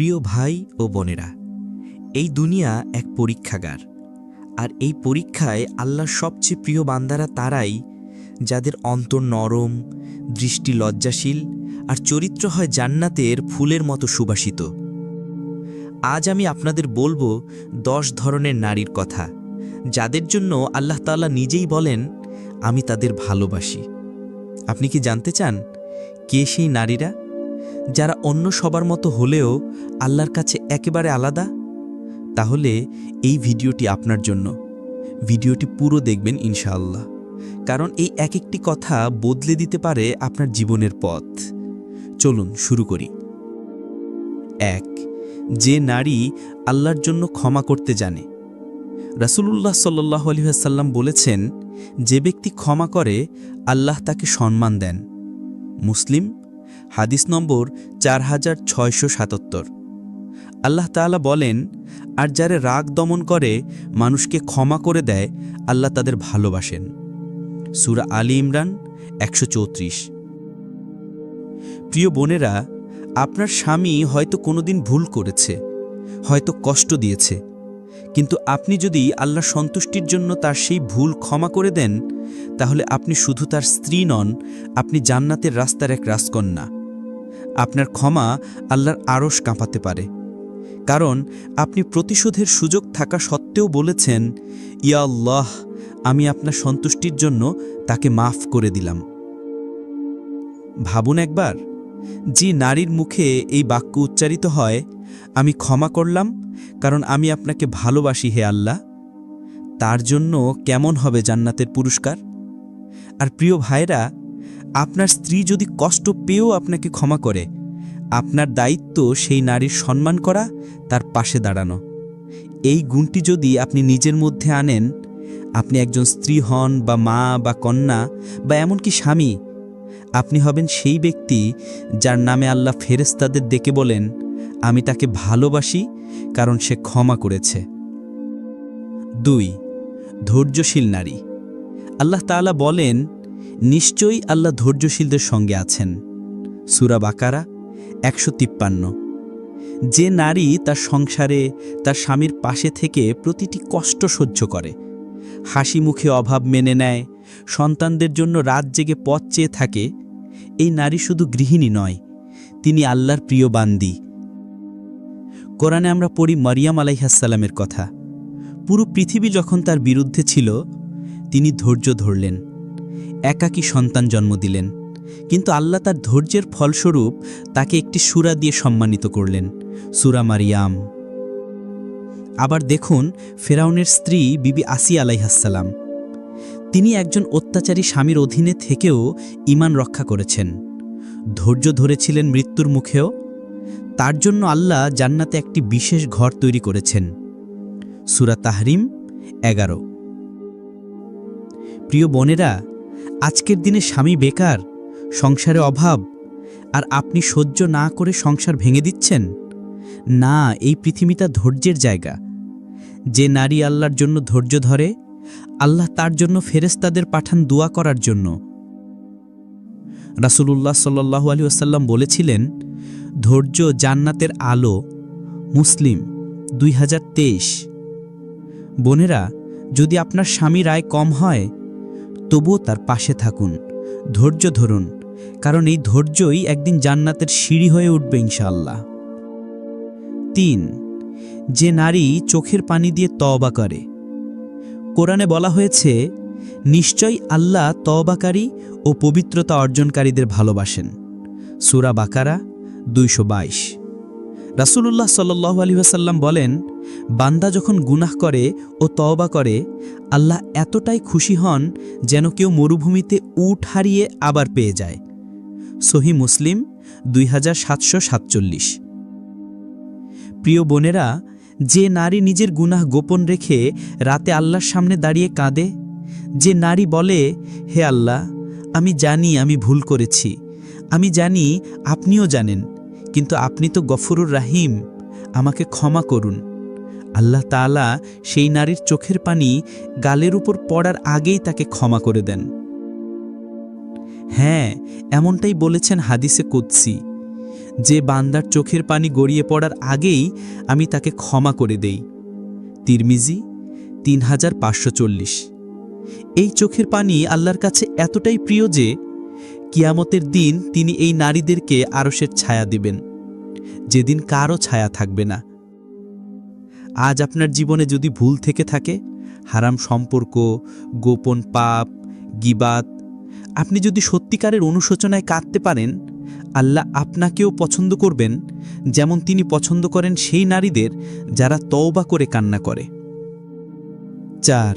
প্রিয় ভাই ও বোনেরা, এই দুনিয়া এক পরীক্ষাগার। আর এই পরীক্ষায় আল্লাহর সবচেয়ে প্রিয় বান্দারা তারাই, যাদের অন্তর নরম, দৃষ্টি লজ্জাশীল, আর চরিত্র হয় জান্নাতের ফুলের মতো সুবাসিত। আজ আমি আপনাদের বলব দশ ধরনের নারীর কথা, যাদের জন্য আল্লাহ তাআলা নিজেই বলেন, আমি তাদের ভালোবাসি। আপনি কি জানতে চান কে সেই নারীরা? যারা অন্য সবার মতো হলেও আল্লাহর কাছে একেবারে আলাদা? তাহলে এই ভিডিওটি আপনার জন্য। ভিডিওটি পুরো দেখবেন ইনশাআল্লাহ। কারণ এই এক একটি কথা বদলে দিতে পারে আপনার জীবনের পথ। চলুন শুরু করি। এক, যে নারী আল্লাহর জন্য ক্ষমা করতে জানে। রাসূলুল্লাহ সাল্লাহ আলহিহাসাল্লাম বলেছেন, যে ব্যক্তি ক্ষমা করে, আল্লাহ তাকে সম্মান দেন। মুসলিম হাদিস নম্বর চার হাজার ছয়শো সাতাত্তর। আল্লাহ তাআলা বলেন, আর যারা রাগ দমন করে, মানুষকে ক্ষমা করে দেয়, আল্লাহ তাদের ভালোবাসেন। সুরা আলী ইমরান, একশো চৌত্রিশ। প্রিয় বোনেরা, আপনার স্বামী হয়তো কোনোদিন ভুল করেছে, হয়তো কষ্ট দিয়েছে, কিন্তু আপনি যদি আল্লাহ সন্তুষ্টির জন্য তার সেই ভুল ক্ষমা করে দেন, তাহলে আপনি শুধু তার স্ত্রী নন, আপনি জান্নাতের রাস্তার এক রাজকন্যা। আপনার ক্ষমা আল্লাহর আড়স কাঁপাতে পারে। কারণ আপনি প্রতিশোধের সুযোগ থাকা সত্ত্বেও বলেছেন, ইয়া আল্লাহ, আমি আপনার সন্তুষ্টির জন্য তাকে মাফ করে দিলাম। ভাবুন একবার, যে নারীর মুখে এই বাক্য উচ্চারিত হয়, আমি ক্ষমা করলাম, কারণ আমি আপনাকে ভালোবাসি হে আল্লাহ। তার জন্য কেমন হবে জান্নাতের পুরস্কার? আর প্রিয় ভাইরা আপনার স্ত্রী যদি কষ্ট পেয়েও আপনাকে ক্ষমা করে, আপনার দায়িত্ব সেই নারীর সম্মান করা, তার পাশে দাঁড়ানো। এই গুণটি যদি আপনি নিজের মধ্যে আনেন, আপনি একজন স্ত্রী হন বা মা বা কন্যা বা এমনকি স্বামী, আপনি হবেন সেই ব্যক্তি যার নামে আল্লাহ ফেরেস্তাদের ডেকে বলেন, আমি তাকে ভালোবাসি কারণ সে ক্ষমা করেছে। দুই, ধৈর্যশীল নারী। আল্লাহ তাআলা বলেন নিশ্চয়ই আল্লাহ ধৈর্যশীলদের সঙ্গে আছেন। সুরা বাকারা, একশো তিপ্পান্ন। যে নারী তার সংসারে, তার স্বামীর পাশে থেকে প্রতিটি কষ্ট সহ্য করে। হাসি মুখে অভাব মেনে নেয়, সন্তানদের জন্য রাত জেগে পথ চেয়ে থাকে। এই নারী শুধু গৃহিণী নয়, তিনি আল্লাহর প্রিয় বান্দি। কোরআনে আমরা পড়ি মারিয়াম আলাইহাসাল্লামের কথা। পুরো পৃথিবী যখন তার বিরুদ্ধে ছিল, তিনি ধৈর্য ধরলেন। একাকী সন্তান জন্ম দিলেন। কিন্তু আল্লাহ তার ধৈর্যের ফলস্বরূপ তাকে একটি সুরা দিয়ে সম্মানিত করলেন, সুরা মারিয়াম। আবার দেখুন, ফেরাউনের স্ত্রী বিবি আসি আলাইহাসাল্লাম তিনি একজন অত্যাচারী স্বামীর অধীনে থেকেও ইমান রক্ষা করেছেন। ধৈর্য ধরেছিলেন মৃত্যুর মুখেও। তার জন্য আল্লাহ জান্নাতে একটি বিশেষ ঘর তৈরি করেছেন, সুরা তাহরিম এগারো। প্রিয় বোনেরা আজকের দিনে স্বামী বেকার, সংসারে অভাব, আর আপনি সহ্য না করে সংসার ভেঙে দিচ্ছেন? না, এই পৃথিবীটা ধৈর্যের জায়গা। যে নারী আল্লাহর জন্য ধৈর্য ধরে, আল্লাহ তার জন্য ফেরেস্তাদের পাঠান দোয়া করার জন্য। রাসুলুল্লাহ সাল্লাহু আলী আসাল্লাম বলেছিলেন, ধৈর্য জান্নাতের আলো, মুসলিম, দুই হাজার তেইশ। বোনেরা, যদি আপনার স্বামীর আয় কম হয় তবুও তার পাশে থাকুন। ধৈর্য ধরুন, কারণ এই ধৈর্যই একদিন জান্নাতের সিঁড়ি হয়ে উঠবে ইনশাআল্লাহ। তিন, যে নারী চোখের পানি দিয়ে তওবা করে। কোরআনে বলা হয়েছে নিশ্চয় আল্লাহ তওবাকারী ও পবিত্রতা অর্জনকারীদের ভালোবাসেন। সুরা বাকারা দুইশো বাইশ। রাসুলুল্লাহ সাল্লু আলী আসাল্লাম বলেন বান্দা যখন গুনাহ করে ও তওবা করে, আল্লাহ এতটাই খুশি হন যেন কেউ মরুভূমিতে উঠ হারিয়ে আবার পেয়ে যায়। সহি মুসলিম, দুই হাজার সাতশো সাতচল্লিশ। প্রিয় বোনেরা, যে নারী নিজের গুনাহ গোপন রেখে রাতে আল্লাহর সামনে দাঁড়িয়ে কাঁদে, যে নারী বলে, হে আল্লাহ, আমি জানি আমি ভুল করেছি, আমি জানি আপনিও জানেন, কিন্তু আপনি তো গফরুর রাহিম, আমাকে ক্ষমা করুন। আল্লাহ তাআলা সেই নারীর চোখের পানি গালের উপর পড়ার আগেই তাকে ক্ষমা করে দেন। হ্যাঁ এমনটাই বলেছেন হাদিসে কুৎসি যে বান্দার চোখের পানি গড়িয়ে পড়ার আগেই আমি তাকে ক্ষমা করে দেই। তিরমিজি তিন হাজার পাঁচশো চল্লিশ। এই চোখের পানি আল্লাহর কাছে এতটাই প্রিয় যে কিয়ামতের দিন তিনি এই নারীদেরকে আরসের ছায়া দিবেন। যেদিন কারও ছায়া থাকবে না। আজ আপনার জীবনে যদি ভুল থেকে থাকে, হারাম সম্পর্ক, গোপন পাপ গিবাত আপনি যদি সত্যিকারের অনুশোচনায় কাঁদতে পারেন, আল্লাহ আপনাকেও পছন্দ করবেন যেমন তিনি পছন্দ করেন সেই নারীদের যারা তওবা করে কান্না করে। চার,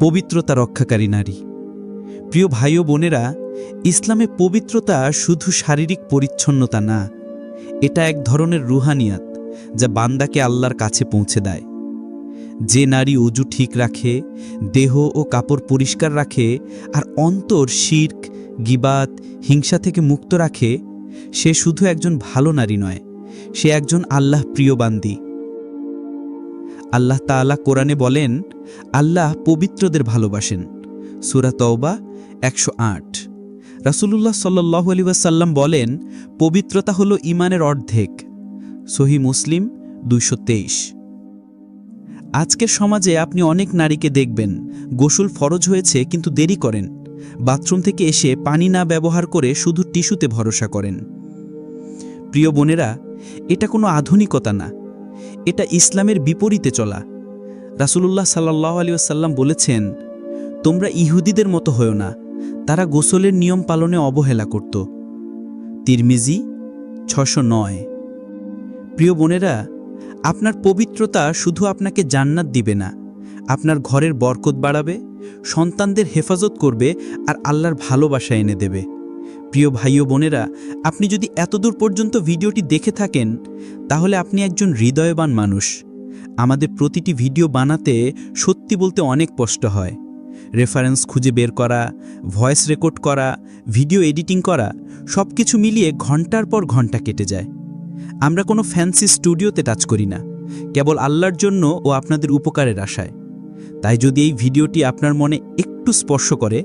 পবিত্রতা রক্ষাকারী নারী। প্রিয় ভাই ও বোনেরা, ইসলামে পবিত্রতা শুধু শারীরিক পরিচ্ছন্নতা না, এটা এক ধরনের রুহানিয়াত। যা বান্দাকে আল্লাহর কাছে পৌঁছে দেয়। যে নারী উজু ঠিক রাখে, দেহ ও কাপড় পরিষ্কার রাখে, আর অন্তর শির্ক, গিবাত, হিংসা থেকে মুক্ত রাখে, সে শুধু একজন ভালো নারী নয়, সে একজন আল্লাহ প্রিয় বান্দি আল্লাহ তাআলা কোরআনে বলেন, আল্লাহ পবিত্রদের ভালোবাসেন। সুরা তওবা একশো আট। রাসুলুল্লাহ সাল্লাহ আলী বলেন, পবিত্রতা হল ইমানের অর্ধেক। সহি মুসলিম দুইশো তেইশ। আজকের সমাজে আপনি অনেক নারীকে দেখবেন, গোসল ফরজ হয়েছে কিন্তু দেরি করেন। বাথরুম থেকে এসে পানি না ব্যবহার করে শুধু টিস্যুতে ভরসা করেন। প্রিয় বোনেরা, এটা কোনো আধুনিকতা না। এটা ইসলামের বিপরীতে চলা। রাসুলুল্লাহ সাল্লাহ আলী আসাল্লাম বলেছেন, তোমরা ইহুদিদের মতো হও না। তারা গোসলের নিয়ম পালনে অবহেলা করত। তিরমিজি ছশো নয়। প্রিয় বোনেরা, আপনার পবিত্রতা শুধু আপনাকে জান্নাত দিবে না, আপনার ঘরের বরকত বাড়াবে, সন্তানদের হেফাজত করবে আর আল্লাহর ভালোবাসা এনে দেবে। প্রিয় ভাই ও বোনেরা, আপনি যদি এতদূর পর্যন্ত ভিডিওটি দেখে থাকেন, তাহলে আপনি একজন হৃদয়বান মানুষ। আমাদের প্রতিটি ভিডিও বানাতে সত্যি বলতে অনেক কষ্ট হয়। রেফারেন্স খুঁজে বের করা, ভয়েস রেকর্ড করা, ভিডিও এডিটিং করা সব কিছু মিলিয়ে ঘণ্টার পর ঘণ্টা কেটে যায়। আমরা কোনো ফ্যান্সি স্টুডিওতে টাচ করি না। কেবল আল্লাহর জন্য ও আপনাদের উপকারের আশায়। তাই যদি এই ভিডিওটি আপনার মনে একটু স্পর্শ করে,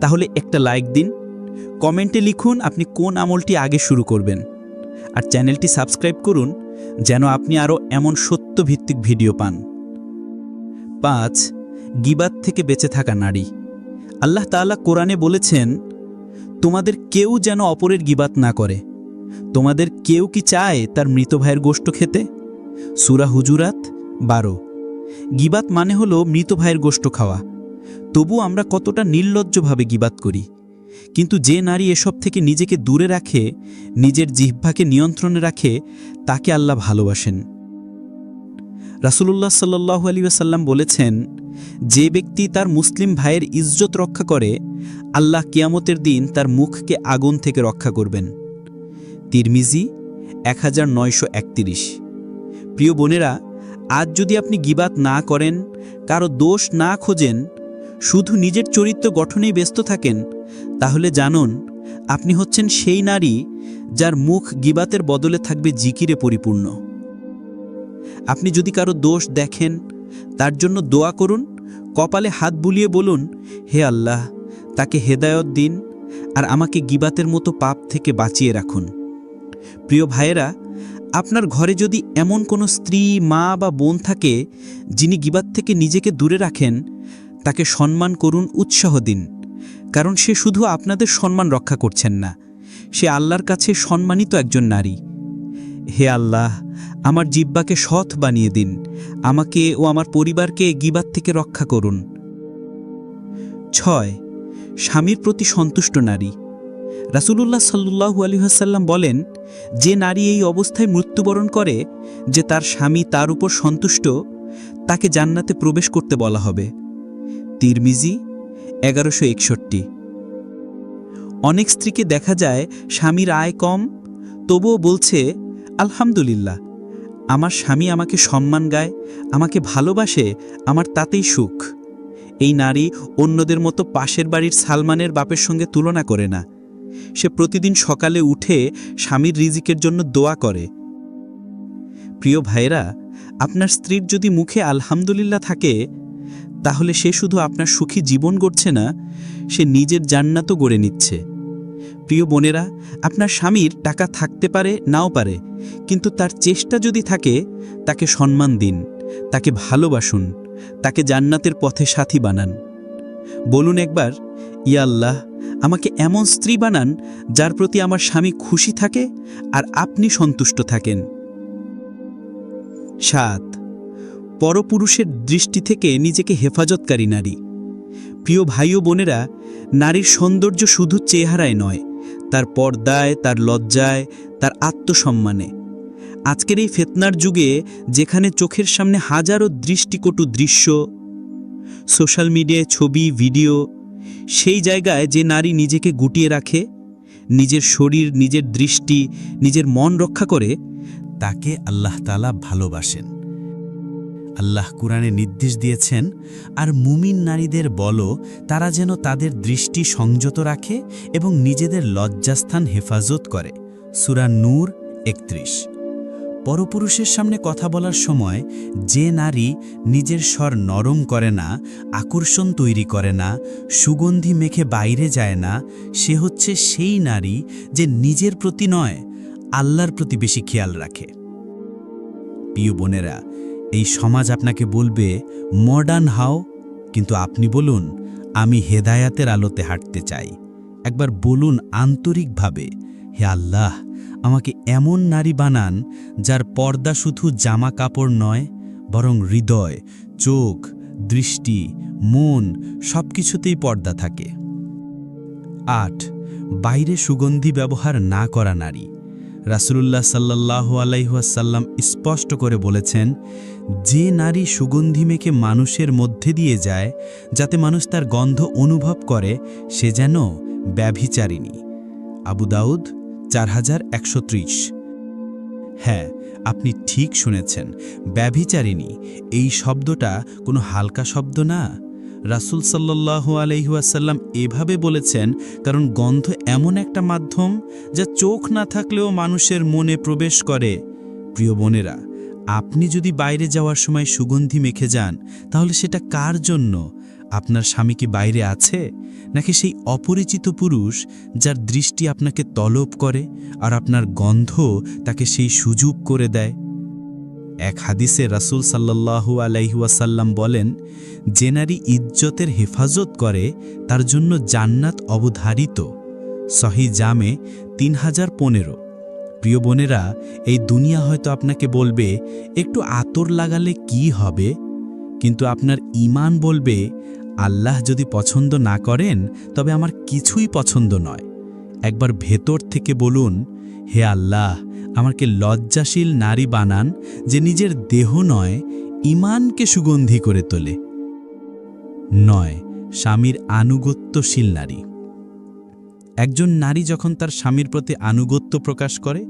তাহলে একটা লাইক দিন। কমেন্টে লিখুন আপনি কোন আমলটি আগে শুরু করবেন। আর চ্যানেলটি সাবস্ক্রাইব করুন, যেন আপনি আরও এমন সত্যভিত্তিক ভিডিও পান। পাঁচ গিবাত থেকে বেঁচে থাকা নারী। আল্লাহ তাআলা কোরআনে বলেছেন, তোমাদের কেউ যেন অপরের গিবাত না করে। তোমাদের কেউ কি চায় তার মৃত ভাইয়ের গোষ্ঠ খেতে? সুরা হুজুরাত বারো। গিবাত মানে হলো মৃত ভাইয়ের গোষ্ঠ খাওয়া। তবু আমরা কতটা নির্লজ্জভাবে গিবাত করি। কিন্তু যে নারী এসব থেকে নিজেকে দূরে রাখে, নিজের জিহ্বাকে নিয়ন্ত্রণে রাখে, তাকে আল্লাহ ভালোবাসেন। রাসুলুল্লাহ সাল্লাহ আলী আসাল্লাম বলেছেন, যে ব্যক্তি তার মুসলিম ভাইয়ের ইজ্জত রক্ষা করে, আল্লাহ কিয়ামতের দিন তার মুখকে আগুন থেকে রক্ষা করবেন। তিরমিজি এক প্রিয় বোনেরা, আজ যদি আপনি গিবাত না করেন, কারও দোষ না খোঁজেন, শুধু নিজের চরিত্র গঠনেই ব্যস্ত থাকেন, তাহলে জানুন, আপনি হচ্ছেন সেই নারী যার মুখ গিবাতের বদলে থাকবে জিকিরে পরিপূর্ণ। আপনি যদি কারও দোষ দেখেন, তার জন্য দোয়া করুন, কপালে হাত বুলিয়ে বলুন, হে আল্লাহ, তাকে হেদায়ত দিন আর আমাকে গিবাতের মতো পাপ থেকে বাঁচিয়ে রাখুন। প্রিয় ভাইয়েরা, আপনার ঘরে যদি এমন কোনো স্ত্রী, মা বা বোন থাকে, যিনি গিবাত থেকে নিজেকে দূরে রাখেন, তাকে সম্মান করুন, উৎসাহ দিন। কারণ সে শুধু আপনাদের সম্মান রক্ষা করছেন না, সে আল্লাহর কাছে সম্মানিত একজন নারী। হে আল্লাহ, আমার জিব্বাকে সৎ বানিয়ে দিন, আমাকে ও আমার পরিবারকে গিবাত থেকে রক্ষা করুন। ছয়, স্বামীর প্রতি সন্তুষ্ট নারী। রাসুলুল্লাহ সাল্লু আলহাসাল্লাম বলেন, যে নারী এই অবস্থায় মৃত্যুবরণ করে, যে তার স্বামী তার উপর সন্তুষ্ট, তাকে জান্নাতে প্রবেশ করতে বলা হবে। তিরমিজি, এগারোশো একষট্টি। অনেক স্ত্রীকে দেখা যায়, স্বামীর আয় কম, তবুও বলছে, আলহামদুলিল্লাহ, আমার স্বামী আমাকে সম্মান গায়, আমাকে ভালোবাসে, আমার তাতেই সুখ। এই নারী অন্যদের মতো পাশের বাড়ির সালমানের বাপের সঙ্গে তুলনা করে না। সে প্রতিদিন সকালে উঠে স্বামীর রিজিকের জন্য দোয়া করে। প্রিয় ভাইরা আপনার স্ত্রীর যদি মুখে আলহামদুলিল্লাহ থাকে, তাহলে সে শুধু আপনার সুখী জীবন গড়ছে না, সে নিজের জান্নাতও গড়ে নিচ্ছে। প্রিয় বোনেরা, আপনার স্বামীর টাকা থাকতে পারে, নাও পারে, কিন্তু তার চেষ্টা যদি থাকে, তাকে সম্মান দিন, তাকে ভালোবাসুন, তাকে জান্নাতের পথে সাথী বানান। বলুন একবার ইয়া আল্লাহ, আমাকে এমন স্ত্রী বানান যার প্রতি আমার স্বামী খুশি থাকে আর আপনি সন্তুষ্ট থাকেন। সাত, পরপুরুষের দৃষ্টি থেকে নিজেকে হেফাজতকারী নারী। প্রিয় ভাই ও বোনেরা, নারীর সৌন্দর্য শুধু চেহারায় নয়, তার পর্দায়, তার লজ্জায়, তার আত্মসম্মানে। আজকের এই ফেতনার যুগে যেখানে চোখের সামনে হাজারো দৃষ্টিকটু দৃশ্য, সোশ্যাল মিডিয়ায় ছবি, ভিডিও সেই জায়গায় যে নারী নিজেকে গুটিয়ে রাখে, নিজের শরীর, নিজের দৃষ্টি, নিজের মন রক্ষা করে, তাকে আল্লাহ তালা ভালোবাসেন। আল্লাহ কুরআনে নির্দেশ দিয়েছেন, আর মুমিন নারীদের বলো, তারা যেন তাদের দৃষ্টি সংযত রাখে এবং নিজেদের লজ্জাস্থান হেফাজত করে। সুরা নূর একত্রিশ। পরপুরুষের সামনে কথা বলার সময় যে নারী নিজের স্বর নরম করে না, আকর্ষণ তৈরি করে না, সুগন্ধি মেখে বাইরে যায় না, সে হচ্ছে সেই নারী যে নিজের প্রতি নয়, আল্লাহর প্রতি বেশি খেয়াল রাখে। প্রিয় বোনেরা, এই সমাজ আপনাকে বলবে, মডার্ন হাও, কিন্তু আপনি বলুন, আমি হেদায়াতের আলোতে হাঁটতে চাই। একবার বলুন আন্তরিকভাবে, হে আল্লাহ আমাকে এমন নারী বানান যার পর্দা শুধু জামা কাপড় নয়, বরং হৃদয়, চোখ, দৃষ্টি, মন সব কিছুতেই পর্দা থাকে। আট, বাইরে সুগন্ধি ব্যবহার না করা নারী। রাসুলুল্লাহ সাল্লাহ আলাইহাসাল্লাম স্পষ্ট করে বলেছেন, যে নারী সুগন্ধি মেখে মানুষের মধ্যে দিয়ে যায়, যাতে মানুষ তার গন্ধ অনুভব করে, সে যেন ব্যভিচারিণী। আবু দাউদ চার হাজার একশো ত্রিশ। হ্যাঁ আপনি ঠিক শুনেছেন। ব্যভিচারিণী, এই শব্দটা কোনো হালকা শব্দ না? রাসুল সাল্লাহ আলহিউসাল্লাম এভাবে বলেছেন, কারণ গন্ধ এমন একটা মাধ্যম যা চোখ না থাকলেও মানুষের মনে প্রবেশ করে। প্রিয় বোনেরা, আপনি যদি বাইরে যাওয়ার সময় সুগন্ধি মেখে যান, তাহলে সেটা কার জন্য? আপনার স্বামী কি বাইরে আছে? নাকি সেই অপরিচিত পুরুষ যার দৃষ্টি আপনাকে তলব করে আর আপনার গন্ধ তাকে সেই সুযোগ করে দেয়? এক হাদিসে রাসুল সাল্লাহু আলাইহুয়াসাল্লাম বলেন, যে নারী ইজ্জতের হেফাজত করে, তার জন্য জান্নাত অবধারিত। সহি জামে তিন হাজার পনেরো। প্রিয় বোনেরা, এই দুনিয়া হয়তো আপনাকে বলবে, একটু আতর লাগালে কি হবে? কিন্তু আপনার ইমান বলবে আল্লাহ যদি পছন্দ না করেন, তবে আমার কিছুই পছন্দ নয়। একবার ভেতর থেকে বলুন, হে আল্লাহ, আমাকে লজ্জাশীল নারী বানান যে নিজের দেহ নয় ইমানকে সুগন্ধি করে তোলে। নয়, স্বামীর আনুগত্যশীল নারী। একজন নারী যখন তার স্বামীর প্রতি আনুগত্য প্রকাশ করে,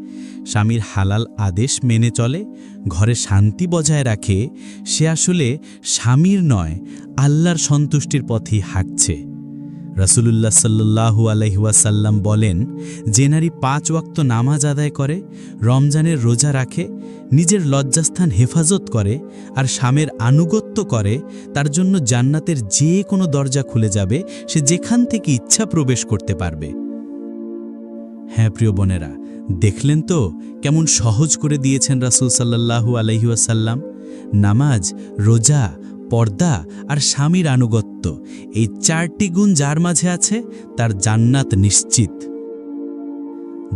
স্বামীর হালাল আদেশ মেনে চলে, ঘরে শান্তি বজায় রাখে, সে আসলে স্বামীর নয়, আল্লাহর সন্তুষ্টির পথেই হাঁটছে। রসুলুল্লাহ সাল্লু আলহিউসাল্লাম বলেন, যে নারী পাঁচ ওয়াক্ত নামাজ আদায় করে, রমজানের রোজা রাখে, নিজের লজ্জাস্থান হেফাজত করে, আর স্বামের আনুগত্য করে, তার জন্য জান্নাতের যে কোনো দরজা খুলে যাবে, সে যেখান থেকে ইচ্ছা প্রবেশ করতে পারবে। হ্যাঁ প্রিয় বোনেরা, দেখলেন তো কেমন সহজ করে দিয়েছেন রাসুল সাল্লাহু আলহিউসাল্লাম নামাজ, রোজা পর্দা আর স্বামীর আনুগত্য। এই চারটি গুণ যার মাঝে আছে, তার জান্নাত নিশ্চিত।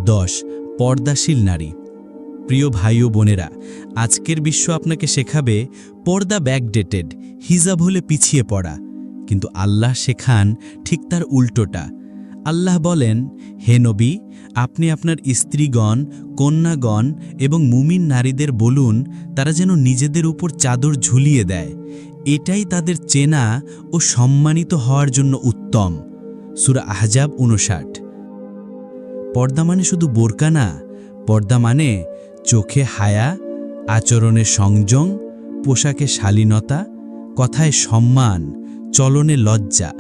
দশ, পর্দাশীল নারী। প্রিয় ভাই ও বোনেরা, আজকের বিশ্ব আপনাকে শেখাবে, পর্দা ব্যাকডেটেড হিজাব হলে পিছিয়ে পড়া। কিন্তু আল্লাহ শেখান ঠিক তার উল্টোটা। আল্লাহ বলেন, হে নবী, আপনি আপনার স্ত্রীগণ, কন্যাগণ এবং মুমিন নারীদের বলুন, তারা যেন নিজেদের উপর চাদর ঝুলিয়ে দেয়। এটাই তাদের চেনা ও সম্মানিত হওয়ার জন্য উত্তম। সুরা আহজাব উনষাট পর্দা মানে শুধু বোরকা না, পর্দা মানে চোখে হায়া, আচরণে সংযম, পোশাকে শালীনতা, কথায় সম্মান, চলনে লজ্জা।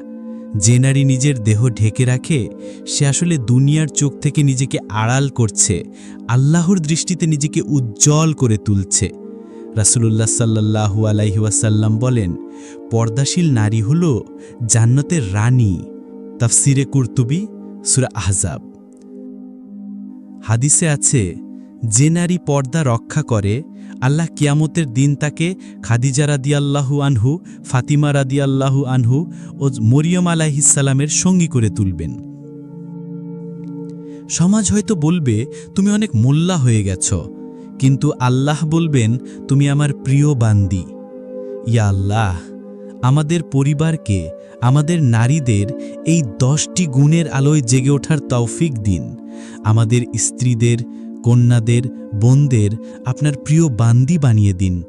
যে নারী নিজের দেহ ঢেকে রাখে, সে আসলে দুনিয়ার চোখ থেকে নিজেকে আড়াল করছে, আল্লাহর দৃষ্টিতে নিজেকে উজ্জ্বল করে তুলছে। রাসুলুল্লাহ সাল্লাহু আলাইহাসাল্লাম বলেন, পর্দাশীল নারী হল জান্নতের রানী। তাফসিরে কুর্তুবি, সুরা আহজাব। হাদিসে আছে, যে নারী পর্দা রক্ষা করে, আল্লাহ কিয়ামতের দিন তাকে খাদিজা রাদিয়াল্লাহু আনহু, ফাতিমা রাদিয়াল্লাহু আনহু ও মরিয়ম আলাহিসাল্লামের সঙ্গী করে তুলবেন। সমাজ হয়তো বলবে, তুমি অনেক মোল্লা হয়ে গেছ কিন্তু আল্লাহ বলবেন, তুমি আমার প্রিয় বান্দি। ইয়া আল্লাহ, আমাদের পরিবারকে, আমাদের নারীদের এই দশটি গুণের আলোয় জেগে ওঠার তৌফিক দিন। আমাদের স্ত্রীদের, কন্যাদের, বোনদের আপনার প্রিয় বান্দি বানিয়ে দিন।